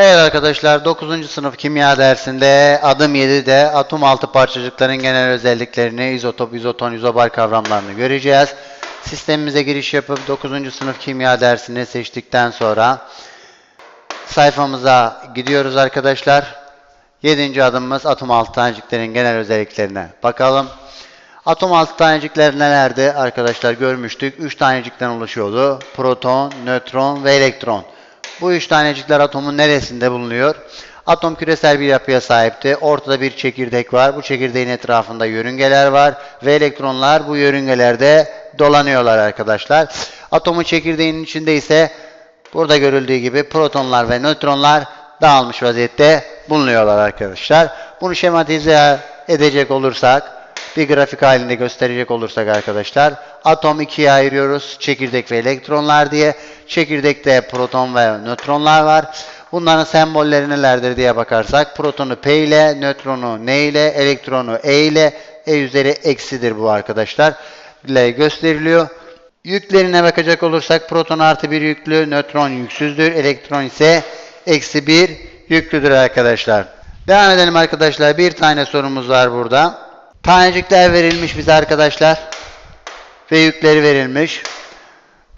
Evet arkadaşlar 9. sınıf kimya dersinde adım 7'de atom altı parçacıkların genel özelliklerini, izotop, izoton, izobar kavramlarını göreceğiz. Sistemimize giriş yapıp 9. sınıf kimya dersini seçtikten sonra sayfamıza gidiyoruz arkadaşlar. 7. adımımız atom altı taneciklerin genel özelliklerine bakalım. Atom altı tanecikler nelerdi arkadaşlar görmüştük. 3 tanecikten oluşuyordu. Proton, nötron ve elektron. Bu üç tanecikler atomun neresinde bulunuyor? Atom küresel bir yapıya sahipti. Ortada bir çekirdek var. Bu çekirdeğin etrafında yörüngeler var ve elektronlar bu yörüngelerde dolanıyorlar arkadaşlar. Atomun çekirdeğinin içinde ise burada görüldüğü gibi protonlar ve nötronlar dağılmış vaziyette bulunuyorlar arkadaşlar. Bunu şematize edecek olursak bir grafik halinde gösterecek olursak arkadaşlar atom ikiye ayırıyoruz. Çekirdek ve elektronlar diye. Çekirdekte proton ve nötronlar var. Bunların sembolleri nelerdir diye bakarsak protonu P ile, nötronu N ile, elektronu E ile, E üzeri eksidir bu arkadaşlar. ile gösteriliyor. Yüklerine bakacak olursak proton artı bir yüklü, nötron yüksüzdür, elektron ise eksi bir yüklüdür arkadaşlar. Devam edelim arkadaşlar. Bir tane sorumuz var burada. Tanecikler verilmiş bize arkadaşlar. Ve yükleri verilmiş.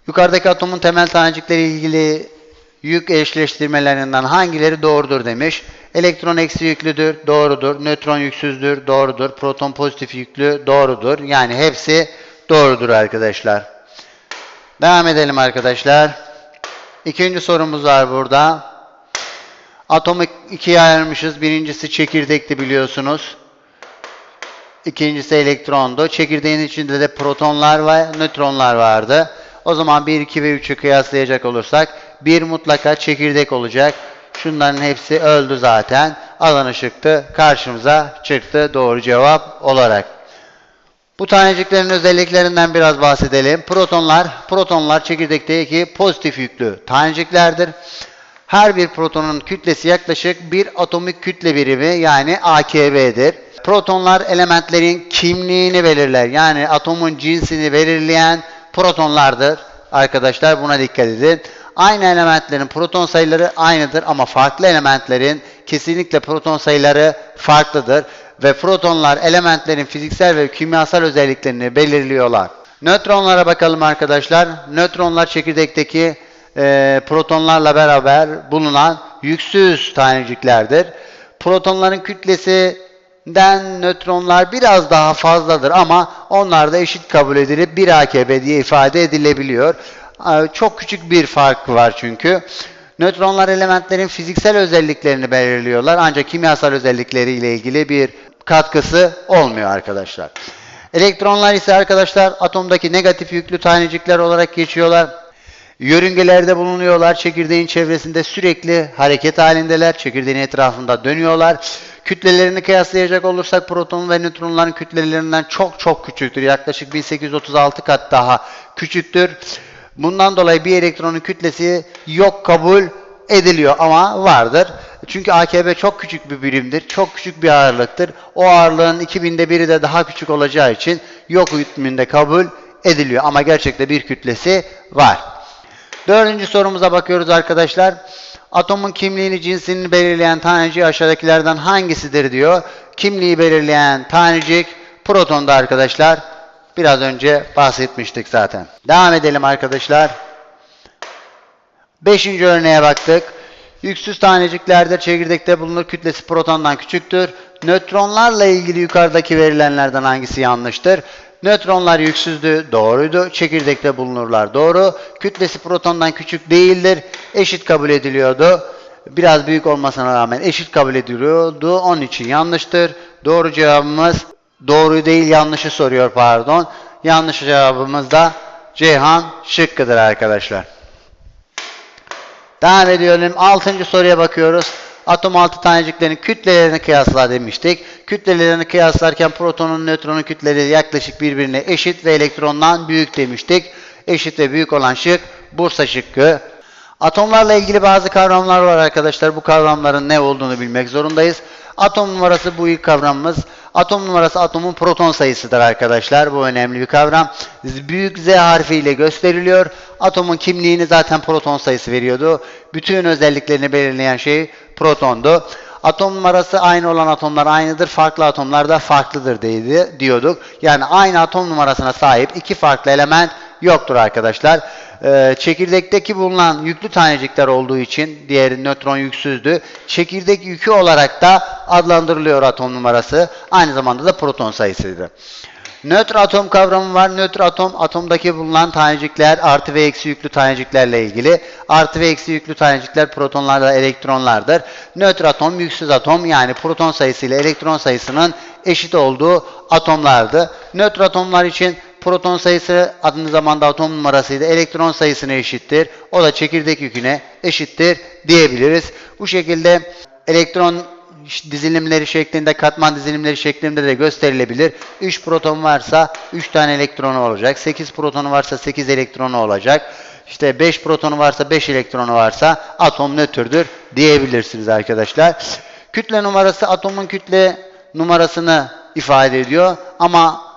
Yukarıdaki atomun temel tanecikleri ilgili yük eşleştirmelerinden hangileri doğrudur demiş. Elektron eksi yüklüdür, doğrudur. Nötron yüksüzdür, doğrudur. Proton pozitif yüklü, doğrudur. Yani hepsi doğrudur arkadaşlar. Devam edelim arkadaşlar. İkinci sorumuz var burada. Atomu ikiye ayırmışız. Birincisi çekirdekti biliyorsunuz. İkincisi elektrondu. Çekirdeğin içinde de protonlar ve nötronlar vardı. O zaman 1, 2 ve 3'ü kıyaslayacak olursak 1 mutlaka çekirdek olacak. Şunların hepsi öldü zaten. Alan ışıktı. Karşımıza çıktı doğru cevap olarak. Bu taneciklerin özelliklerinden biraz bahsedelim. Protonlar, protonlar çekirdekteki pozitif yüklü taneciklerdir. Her bir protonun kütlesi yaklaşık bir atomik kütle birimi yani AKB'dir. Protonlar elementlerin kimliğini belirler. Yani atomun cinsini belirleyen protonlardır. Arkadaşlar buna dikkat edin. Aynı elementlerin proton sayıları aynıdır ama farklı elementlerin kesinlikle proton sayıları farklıdır. Ve protonlar elementlerin fiziksel ve kimyasal özelliklerini belirliyorlar. Nötronlara bakalım arkadaşlar. Nötronlar çekirdekteki e, protonlarla beraber bulunan yüksüz taneciklerdir. Protonların kütlesi den nötronlar biraz daha fazladır ama onlar da eşit kabul edilip 1 AKB diye ifade edilebiliyor. Çok küçük bir fark var çünkü. Nötronlar elementlerin fiziksel özelliklerini belirliyorlar ancak kimyasal özellikleri ile ilgili bir katkısı olmuyor arkadaşlar. Elektronlar ise arkadaşlar atomdaki negatif yüklü tanecikler olarak geçiyorlar. Yörüngelerde bulunuyorlar. Çekirdeğin çevresinde sürekli hareket halindeler. Çekirdeğin etrafında dönüyorlar. Kütlelerini kıyaslayacak olursak proton ve nötronların kütlelerinden çok çok küçüktür. Yaklaşık 1836 kat daha küçüktür. Bundan dolayı bir elektronun kütlesi yok kabul ediliyor ama vardır. Çünkü AKB çok küçük bir birimdir. Çok küçük bir ağırlıktır. O ağırlığın 2000'de biri de daha küçük olacağı için yok hükmünde kabul ediliyor. Ama gerçekte bir kütlesi var. Dördüncü sorumuza bakıyoruz arkadaşlar. Atomun kimliğini, cinsini belirleyen tanecik aşağıdakilerden hangisidir diyor. Kimliği belirleyen tanecik protonda arkadaşlar. Biraz önce bahsetmiştik zaten. Devam edelim arkadaşlar. Beşinci örneğe baktık. Yüksüz taneciklerde çekirdekte bulunur kütlesi protondan küçüktür. Nötronlarla ilgili yukarıdaki verilenlerden hangisi yanlıştır? Nötronlar yüksüzdü, doğruydu. Çekirdekte bulunurlar, doğru. Kütlesi protondan küçük değildir. Eşit kabul ediliyordu. Biraz büyük olmasına rağmen eşit kabul ediliyordu. Onun için yanlıştır. Doğru cevabımız doğru değil, yanlışı soruyor pardon. Yanlış cevabımız da Ceyhan şıkkıdır arkadaşlar. Devam ediyorum. Altıncı soruya bakıyoruz. Atom altı taneciklerin kütlelerini kıyasla demiştik. Kütlelerini kıyaslarken protonun nötronun kütleleri yaklaşık birbirine eşit ve elektrondan büyük demiştik. Eşit ve büyük olan şık Bursa şıkkı. Atomlarla ilgili bazı kavramlar var arkadaşlar. Bu kavramların ne olduğunu bilmek zorundayız. Atom numarası bu ilk kavramımız. Atom numarası atomun proton sayısıdır arkadaşlar. Bu önemli bir kavram. Büyük Z harfiyle gösteriliyor. Atomun kimliğini zaten proton sayısı veriyordu. Bütün özelliklerini belirleyen şey protondu. Atom numarası aynı olan atomlar aynıdır, farklı atomlar da farklıdır dedi, diyorduk. Yani aynı atom numarasına sahip iki farklı element yoktur arkadaşlar. Ee, çekirdekteki bulunan yüklü tanecikler olduğu için diğeri nötron yüksüzdü. Çekirdek yükü olarak da adlandırılıyor atom numarası. Aynı zamanda da proton sayısıydı. Nötr atom kavramı var. Nötr atom, atomdaki bulunan tanecikler artı ve eksi yüklü taneciklerle ilgili. Artı ve eksi yüklü tanecikler protonlar ve elektronlardır. Nötr atom, yüksüz atom yani proton sayısı ile elektron sayısının eşit olduğu atomlardı. Nötr atomlar için proton sayısı aynı zamanda atom numarasıydı. Elektron sayısına eşittir. O da çekirdek yüküne eşittir diyebiliriz. Bu şekilde elektron dizilimleri şeklinde, katman dizilimleri şeklinde de gösterilebilir. 3 proton varsa 3 tane elektronu olacak. 8 protonu varsa 8 elektronu olacak. İşte 5 protonu varsa 5 elektronu varsa atom nötrdür diyebilirsiniz arkadaşlar. Kütle numarası atomun kütle numarasını ifade ediyor ama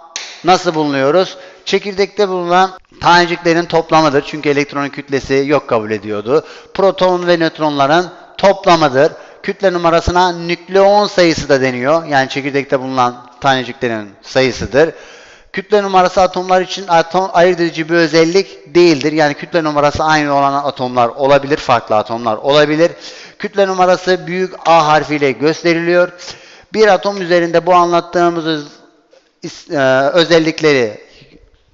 nasıl bulunuyoruz? Çekirdekte bulunan taneciklerin toplamıdır. Çünkü elektronun kütlesi yok kabul ediyordu. Proton ve nötronların toplamıdır. Kütle numarasına nükleon sayısı da deniyor. Yani çekirdekte bulunan taneciklerin sayısıdır. Kütle numarası atomlar için atom ayırt edici bir özellik değildir. Yani kütle numarası aynı olan atomlar olabilir, farklı atomlar olabilir. Kütle numarası büyük A harfiyle gösteriliyor. Bir atom üzerinde bu anlattığımız özellikleri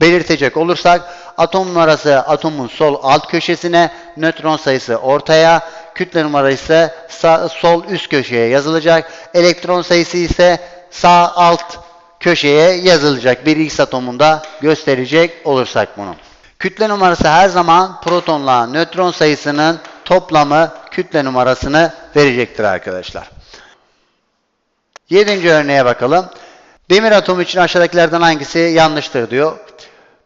belirtecek olursak atom numarası atomun sol alt köşesine, nötron sayısı ortaya, kütle numarası ise sağ, sol üst köşeye yazılacak. Elektron sayısı ise sağ alt köşeye yazılacak. Bir X atomunda gösterecek olursak bunu. Kütle numarası her zaman protonla nötron sayısının toplamı kütle numarasını verecektir arkadaşlar. Yedinci örneğe bakalım. Demir atomu için aşağıdakilerden hangisi yanlıştır diyor.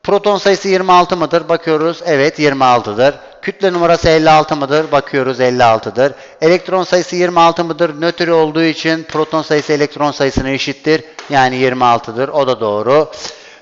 Proton sayısı 26 mıdır? Bakıyoruz. Evet 26'dır. Kütle numarası 56 mıdır? Bakıyoruz 56'dır. Elektron sayısı 26 mıdır? Nötr olduğu için proton sayısı elektron sayısına eşittir. Yani 26'dır. O da doğru.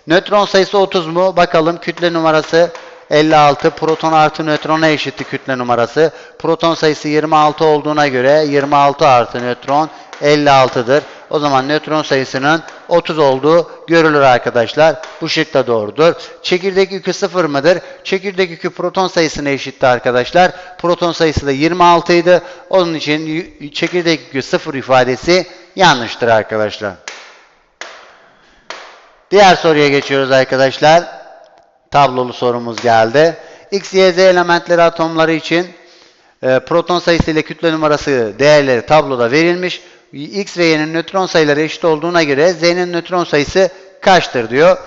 Nötron sayısı 30 mu? Bakalım. Kütle numarası 56 proton artı nötrona eşitti kütle numarası. Proton sayısı 26 olduğuna göre 26 artı nötron 56'dır. O zaman nötron sayısının 30 olduğu görülür arkadaşlar. Bu şık da doğrudur. Çekirdek yükü 0 mıdır? Çekirdek yükü proton sayısına eşitti arkadaşlar. Proton sayısı da 26 idi. Onun için çekirdek yükü 0 ifadesi yanlıştır arkadaşlar. Diğer soruya geçiyoruz arkadaşlar. Tablolu sorumuz geldi. X, Y, Z elementleri atomları için e, proton sayısı ile kütle numarası değerleri tabloda verilmiş. X ve nötron sayıları eşit olduğuna göre Z'nin nötron sayısı kaçtır diyor.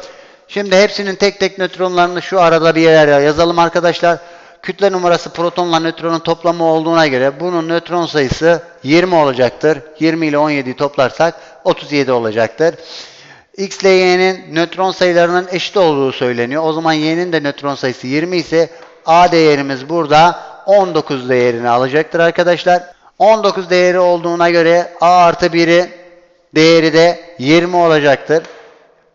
Şimdi hepsinin tek tek nötronlarını şu arada bir yere yazalım arkadaşlar. Kütle numarası protonla nötronun toplamı olduğuna göre bunun nötron sayısı 20 olacaktır. 20 ile 17'yi toplarsak 37 olacaktır. X ile Y'nin nötron sayılarının eşit olduğu söyleniyor. O zaman Y'nin de nötron sayısı 20 ise A değerimiz burada 19 değerini alacaktır arkadaşlar. 19 değeri olduğuna göre A artı 1'i değeri de 20 olacaktır.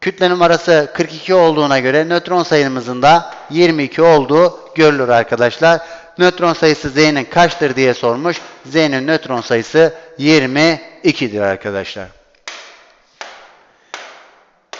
Kütle numarası 42 olduğuna göre nötron sayımızın da 22 olduğu görülür arkadaşlar. Nötron sayısı Z'nin kaçtır diye sormuş. Z'nin nötron sayısı 22'dir arkadaşlar.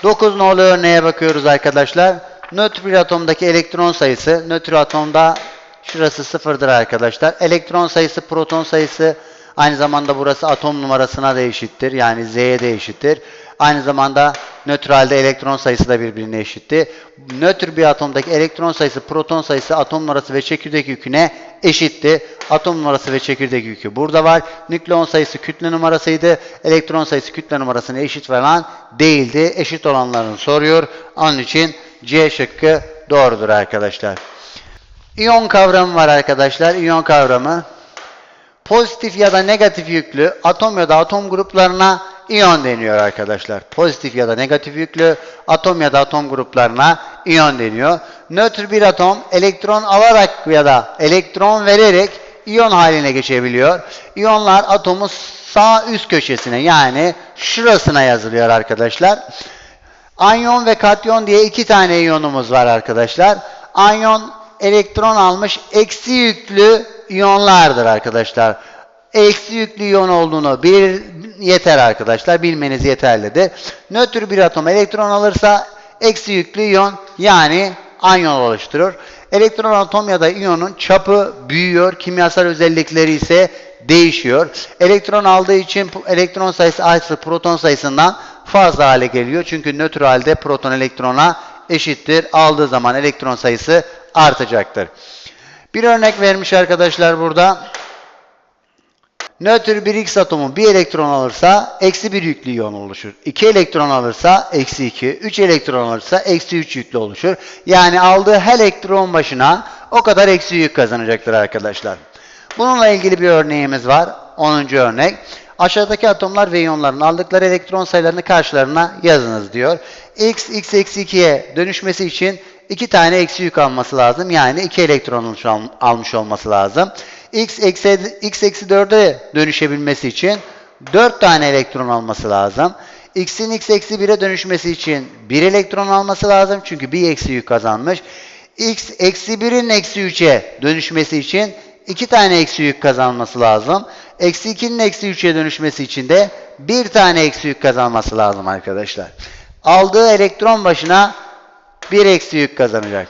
9 nolu örneğe bakıyoruz arkadaşlar. Nötr bir atomdaki elektron sayısı, nötr atomda şurası sıfırdır arkadaşlar. Elektron sayısı, proton sayısı, aynı zamanda burası atom numarasına da eşittir. Yani Z'ye de eşittir. Aynı zamanda nötralde elektron sayısı da birbirine eşitti. Nötr bir atomdaki elektron sayısı, proton sayısı, atom numarası ve çekirdek yüküne eşitti. Atom numarası ve çekirdek yükü burada var. Nükleon sayısı kütle numarasıydı. Elektron sayısı kütle numarasına eşit falan değildi. Eşit olanlarını soruyor. Onun için C şıkkı doğrudur arkadaşlar. İyon kavramı var arkadaşlar. İyon kavramı pozitif ya da negatif yüklü atom ya da atom gruplarına iyon deniyor arkadaşlar. Pozitif ya da negatif yüklü atom ya da atom gruplarına iyon deniyor. Nötr bir atom elektron alarak ya da elektron vererek iyon haline geçebiliyor. İyonlar atomun sağ üst köşesine yani şurasına yazılıyor arkadaşlar. Anyon ve katyon diye iki tane iyonumuz var arkadaşlar. Anyon elektron almış eksi yüklü iyonlardır arkadaşlar. Eksi yüklü iyon olduğunu bir yeter arkadaşlar. Bilmeniz yeterlidir. Nötr bir atom elektron alırsa eksi yüklü iyon yani anyon oluşturur. Elektron atom ya da iyonun çapı büyüyor. Kimyasal özellikleri ise değişiyor. Elektron aldığı için elektron sayısı artı proton sayısından fazla hale geliyor. Çünkü nötr halde proton elektrona eşittir. Aldığı zaman elektron sayısı artacaktır. Bir örnek vermiş arkadaşlar burada. Nötr bir X atomu bir elektron alırsa eksi bir yüklü iyon oluşur. 2 elektron alırsa eksi 2, 3 elektron alırsa eksi 3 yüklü oluşur. Yani aldığı her elektron başına o kadar eksi yük kazanacaktır arkadaşlar. Bununla ilgili bir örneğimiz var. 10. örnek. Aşağıdaki atomlar ve iyonların aldıkları elektron sayılarını karşılarına yazınız diyor. X, X eksi 2'ye dönüşmesi için 2 tane eksi yük alması lazım. Yani 2 elektron almış olması lazım. X eksi, X eksi 4'e dönüşebilmesi için 4 tane elektron alması lazım. X'in X eksi 1'e dönüşmesi için 1 elektron alması lazım. Çünkü bir eksi yük kazanmış. X eksi 1'in eksi 3'e dönüşmesi için 2 tane eksi yük kazanması lazım. Eksi 2'nin eksi 3'e dönüşmesi için de 1 tane eksi yük kazanması lazım arkadaşlar. Aldığı elektron başına 1 eksi yük kazanacak.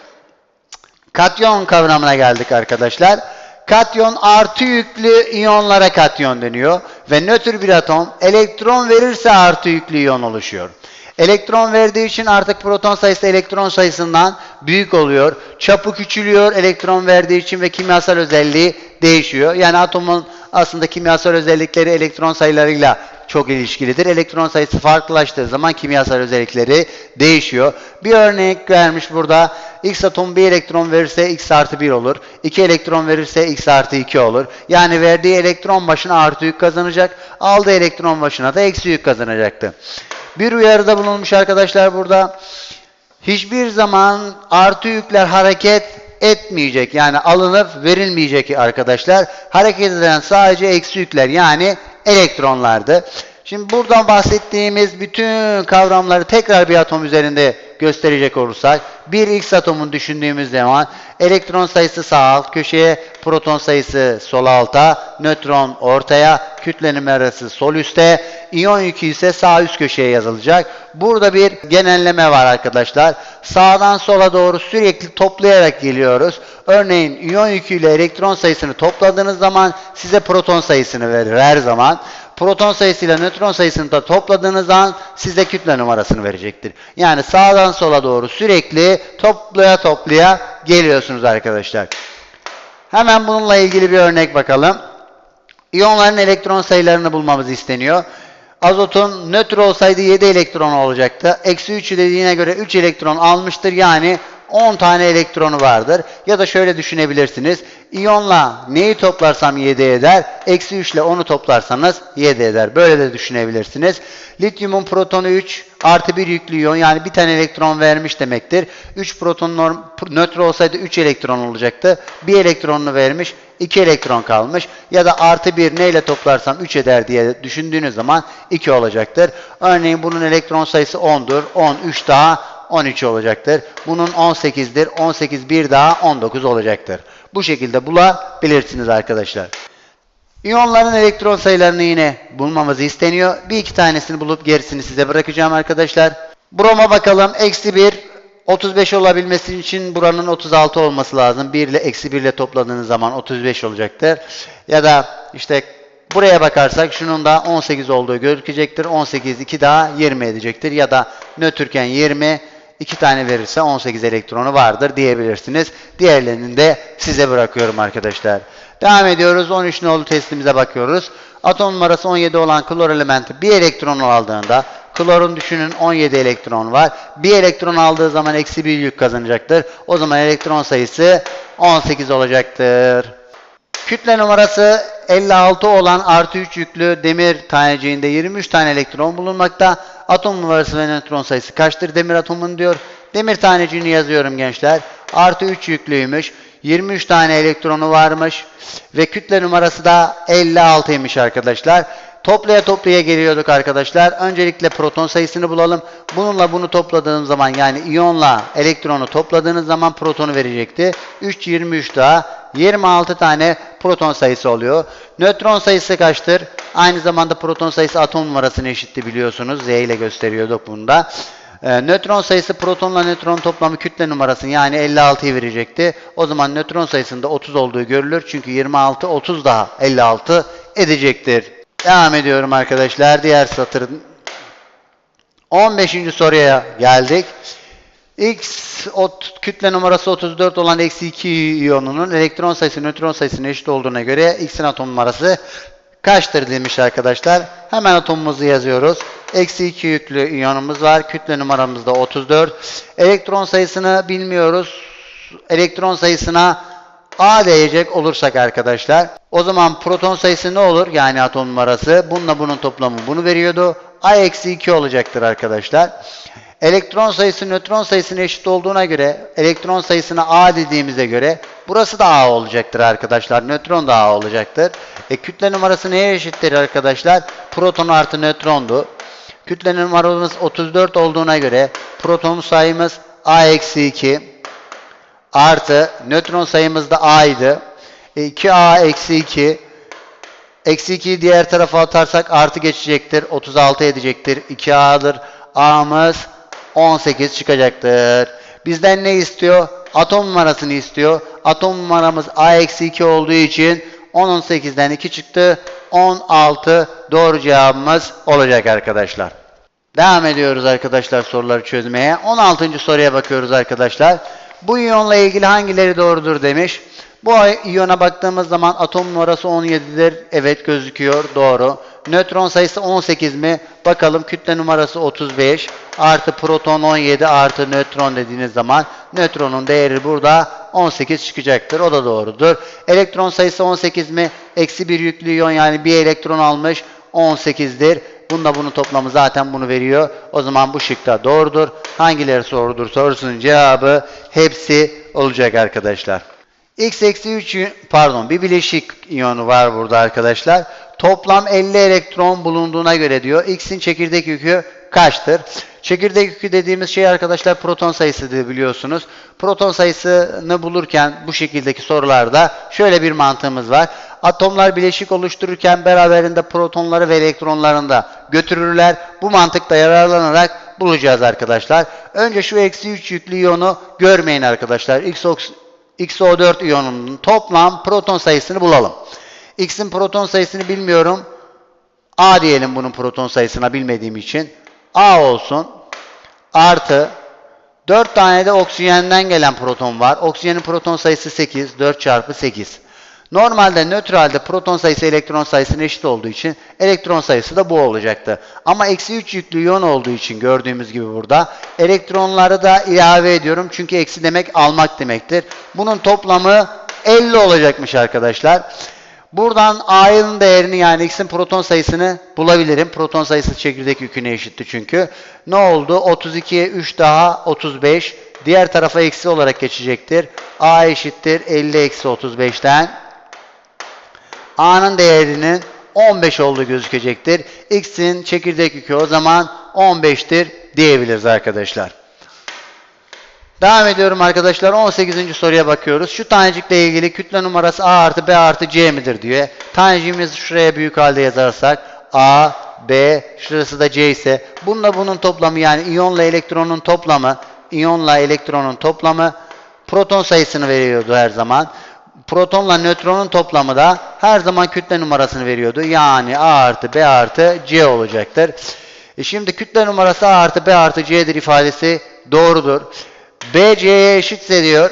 Katyon kavramına geldik arkadaşlar. Katyon artı yüklü iyonlara katyon deniyor ve nötr bir atom elektron verirse artı yüklü iyon oluşuyor. Elektron verdiği için artık proton sayısı elektron sayısından büyük oluyor. Çapı küçülüyor elektron verdiği için ve kimyasal özelliği değişiyor. Yani atomun aslında kimyasal özellikleri elektron sayılarıyla çok ilişkilidir. Elektron sayısı farklılaştığı zaman kimyasal özellikleri değişiyor. Bir örnek vermiş burada. X atom bir elektron verirse X artı 1 olur. 2 elektron verirse X artı 2 olur. Yani verdiği elektron başına artı yük kazanacak. Aldığı elektron başına da eksi yük kazanacaktı. Bir uyarıda bulunmuş arkadaşlar burada. Hiçbir zaman artı yükler hareket etmeyecek. Yani alınıp verilmeyecek arkadaşlar. Hareket eden sadece eksi yükler yani elektronlardı. Şimdi buradan bahsettiğimiz bütün kavramları tekrar bir atom üzerinde gösterecek olursak bir X atomun düşündüğümüz zaman elektron sayısı sağ alt köşeye, proton sayısı sol alta, nötron ortaya, kütle numarası sol üste, iyon yükü ise sağ üst köşeye yazılacak. Burada bir genelleme var arkadaşlar. Sağdan sola doğru sürekli toplayarak geliyoruz. Örneğin iyon yüküyle elektron sayısını topladığınız zaman size proton sayısını verir her zaman proton sayısıyla nötron sayısını da topladığınız zaman size kütle numarasını verecektir. Yani sağdan sola doğru sürekli toplaya toplaya geliyorsunuz arkadaşlar. Hemen bununla ilgili bir örnek bakalım. İyonların elektron sayılarını bulmamız isteniyor. Azotun nötr olsaydı 7 elektron olacaktı. Eksi 3 dediğine göre 3 elektron almıştır. Yani 10 tane elektronu vardır. Ya da şöyle düşünebilirsiniz. İyonla neyi toplarsam 7 eder. Eksi 3 ile 10'u toplarsanız 7 eder. Böyle de düşünebilirsiniz. Lityumun protonu 3 artı 1 yüklü iyon yani bir tane elektron vermiş demektir. 3 proton norm, nötr olsaydı 3 elektron olacaktı. 1 elektronunu vermiş. 2 elektron kalmış. Ya da artı 1 neyle toplarsam 3 eder diye düşündüğünüz zaman 2 olacaktır. Örneğin bunun elektron sayısı 10'dur. 10, 3 daha 13 olacaktır. Bunun 18'dir. 18 bir daha 19 olacaktır. Bu şekilde bulabilirsiniz arkadaşlar. İyonların elektron sayılarını yine bulmamız isteniyor. Bir iki tanesini bulup gerisini size bırakacağım arkadaşlar. Broma bakalım. Eksi 1 35 olabilmesi için buranın 36 olması lazım. 1 ile eksi 1 ile topladığınız zaman 35 olacaktır. Ya da işte buraya bakarsak şunun da 18 olduğu gözükecektir. 18 2 daha 20 edecektir. Ya da nötrken 20 2 tane verirse 18 elektronu vardır diyebilirsiniz. Diğerlerini de size bırakıyorum arkadaşlar. Devam ediyoruz. 13 nolu testimize bakıyoruz. Atom numarası 17 olan klor elementi bir elektron aldığında klorun düşünün 17 elektron var. Bir elektron aldığı zaman eksi bir yük kazanacaktır. O zaman elektron sayısı 18 olacaktır. Kütle numarası 56 olan artı 3 yüklü demir taneciğinde 23 tane elektron bulunmakta. Atom numarası ve nötron sayısı kaçtır demir atomun diyor. Demir taneciğini yazıyorum gençler. Artı 3 yüklüymüş. 23 tane elektronu varmış ve kütle numarası da 56'ymış arkadaşlar. Toplaya toplaya geliyorduk arkadaşlar. Öncelikle proton sayısını bulalım. Bununla bunu topladığım zaman yani iyonla elektronu topladığınız zaman protonu verecekti. 3 23 daha 26 tane proton sayısı oluyor. Nötron sayısı kaçtır? Aynı zamanda proton sayısı atom numarasına eşitti biliyorsunuz. Z ile gösteriyorduk bunda. Ee, nötron sayısı protonla nötron toplamı kütle numarasını yani 56'yı verecekti. O zaman nötron sayısında 30 olduğu görülür. Çünkü 26 30 daha 56 edecektir. Devam ediyorum arkadaşlar. Diğer satırın 15. soruya geldik. X ot, kütle numarası 34 olan eksi 2 iyonunun elektron sayısı nötron sayısının eşit olduğuna göre X'in atom numarası kaçtır demiş arkadaşlar. Hemen atomumuzu yazıyoruz. Eksi 2 yüklü iyonumuz var. Kütle numaramız da 34. Elektron sayısını bilmiyoruz. Elektron sayısına A diyecek olursak arkadaşlar. O zaman proton sayısı ne olur? Yani atom numarası. Bununla bunun toplamı bunu veriyordu. A eksi 2 olacaktır arkadaşlar. Elektron sayısı nötron sayısına eşit olduğuna göre elektron sayısına A dediğimize göre burası da A olacaktır arkadaşlar. Nötron da A olacaktır. E, kütle numarası neye eşittir arkadaşlar? Proton artı nötrondu. Kütle numaramız 34 olduğuna göre proton sayımız A eksi 2 artı nötron sayımız da A'ydı. E, 2A eksi 2 Eksi 2'yi diğer tarafa atarsak artı geçecektir. 36 edecektir. 2A'dır. A'mız 18 çıkacaktır. Bizden ne istiyor? Atom numarasını istiyor. Atom numaramız A eksi 2 olduğu için 10 18'den 2 çıktı. 16 doğru cevabımız olacak arkadaşlar. Devam ediyoruz arkadaşlar soruları çözmeye. 16. soruya bakıyoruz arkadaşlar. Bu iyonla ilgili hangileri doğrudur demiş. Bu iyona baktığımız zaman atom numarası 17'dir. Evet gözüküyor. Doğru. Nötron sayısı 18 mi? Bakalım kütle numarası 35 artı proton 17 artı nötron dediğiniz zaman nötronun değeri burada 18 çıkacaktır. O da doğrudur. Elektron sayısı 18 mi? Eksi bir yüklü iyon yani bir elektron almış 18'dir. Bununla bunun toplamı zaten bunu veriyor. O zaman bu şıkta doğrudur. Hangileri sorudur sorusunun cevabı hepsi olacak arkadaşlar. X eksi 3 pardon bir bileşik iyonu var burada arkadaşlar. Toplam 50 elektron bulunduğuna göre diyor. X'in çekirdek yükü kaçtır? Çekirdek yükü dediğimiz şey arkadaşlar proton sayısıdır biliyorsunuz. Proton sayısını bulurken bu şekildeki sorularda şöyle bir mantığımız var. Atomlar bileşik oluştururken beraberinde protonları ve elektronlarını da götürürler. Bu mantıkta yararlanarak bulacağız arkadaşlar. Önce şu eksi 3 yüklü iyonu görmeyin arkadaşlar. X XO4 iyonunun toplam proton sayısını bulalım. X'in proton sayısını bilmiyorum. A diyelim bunun proton sayısına bilmediğim için. A olsun. Artı 4 tane de oksijenden gelen proton var. Oksijenin proton sayısı 8. 4 çarpı 8. Normalde nötralde proton sayısı elektron sayısına eşit olduğu için elektron sayısı da bu olacaktı. Ama eksi 3 yüklü iyon olduğu için gördüğümüz gibi burada elektronları da ilave ediyorum. Çünkü eksi demek almak demektir. Bunun toplamı 50 olacakmış arkadaşlar. Buradan A'nın değerini yani X'in proton sayısını bulabilirim. Proton sayısı çekirdek yüküne eşitti çünkü. Ne oldu? 32'ye 3 daha 35. Diğer tarafa eksi olarak geçecektir. A eşittir 50 eksi 35'ten. A'nın değerinin 15 olduğu gözükecektir. X'in çekirdek yükü o zaman 15'tir diyebiliriz arkadaşlar. Devam ediyorum arkadaşlar. 18. soruya bakıyoruz. Şu tanecikle ilgili kütle numarası A artı B artı C midir diyor. Taneciğimizi şuraya büyük halde yazarsak A, B, şurası da C ise bununla bunun toplamı yani iyonla elektronun toplamı, iyonla elektronun toplamı proton sayısını veriyordu her zaman. Protonla nötronun toplamı da her zaman kütle numarasını veriyordu. Yani A artı B artı C olacaktır. E şimdi kütle numarası A artı B artı C'dir ifadesi doğrudur. B C'ye eşitse diyor.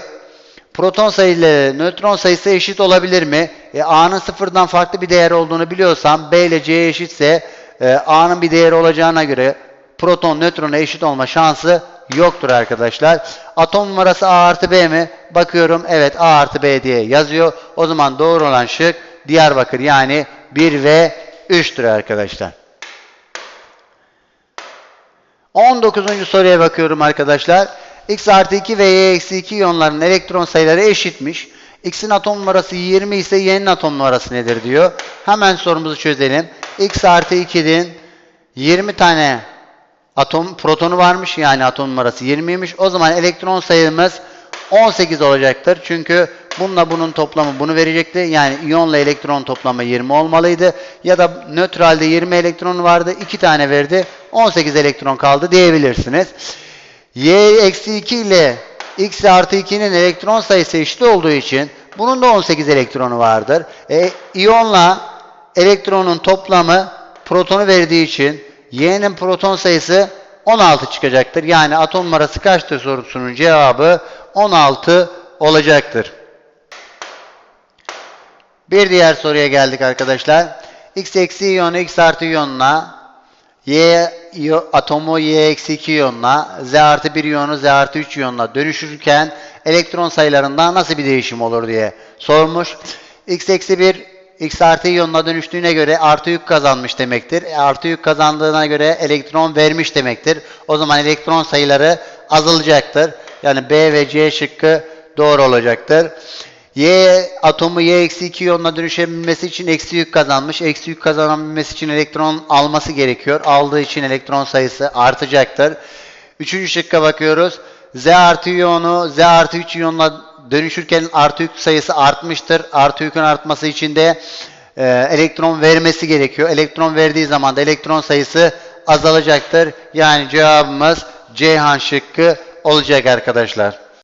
Proton sayıları nötron sayısı eşit olabilir mi? E, A'nın sıfırdan farklı bir değer olduğunu biliyorsam B ile C eşitse e, A'nın bir değeri olacağına göre proton nötrona eşit olma şansı yoktur arkadaşlar. Atom numarası A artı B mi? Bakıyorum evet A artı B diye yazıyor. O zaman doğru olan şık Diyarbakır yani 1 ve 3'tür arkadaşlar. 19. soruya bakıyorum arkadaşlar. X artı 2 ve Y eksi 2 iyonların elektron sayıları eşitmiş. X'in atom numarası 20 ise Y'nin atom numarası nedir diyor. Hemen sorumuzu çözelim. X artı 2'nin 20 tane atom protonu varmış yani atom numarası 20'ymiş. O zaman elektron sayımız 18 olacaktır. Çünkü bununla bunun toplamı bunu verecekti. Yani iyonla elektron toplamı 20 olmalıydı. Ya da nötralde 20 elektron vardı. 2 tane verdi. 18 elektron kaldı diyebilirsiniz. Y eksi 2 ile X artı 2'nin elektron sayısı eşit olduğu için bunun da 18 elektronu vardır. E, iyonla elektronun toplamı protonu verdiği için Y'nin proton sayısı 16 çıkacaktır. Yani atom numarası kaçtır sorusunun cevabı 16 olacaktır. Bir diğer soruya geldik arkadaşlar. X eksi iyonu X artı iyonuna Y atomu Y eksi 2 iyonuna Z artı 1 iyonu Z artı 3 iyonuna dönüşürken elektron sayılarında nasıl bir değişim olur diye sormuş. X eksi 1 X artı iyonuna dönüştüğüne göre artı yük kazanmış demektir. E, Artı yük kazandığına göre elektron vermiş demektir. O zaman elektron sayıları azalacaktır. Yani B ve C şıkkı doğru olacaktır. Y atomu Y eksi 2 iyonuna dönüşebilmesi için eksi yük kazanmış. Eksi yük kazanabilmesi için elektron alması gerekiyor. Aldığı için elektron sayısı artacaktır. Üçüncü şıkka bakıyoruz. Z artı iyonu Z artı 3 iyonuna dönüşürken artı yük sayısı artmıştır. Artı yükün artması için de e, elektron vermesi gerekiyor. Elektron verdiği zaman da elektron sayısı azalacaktır. Yani cevabımız Ceyhan şıkkı olacak arkadaşlar.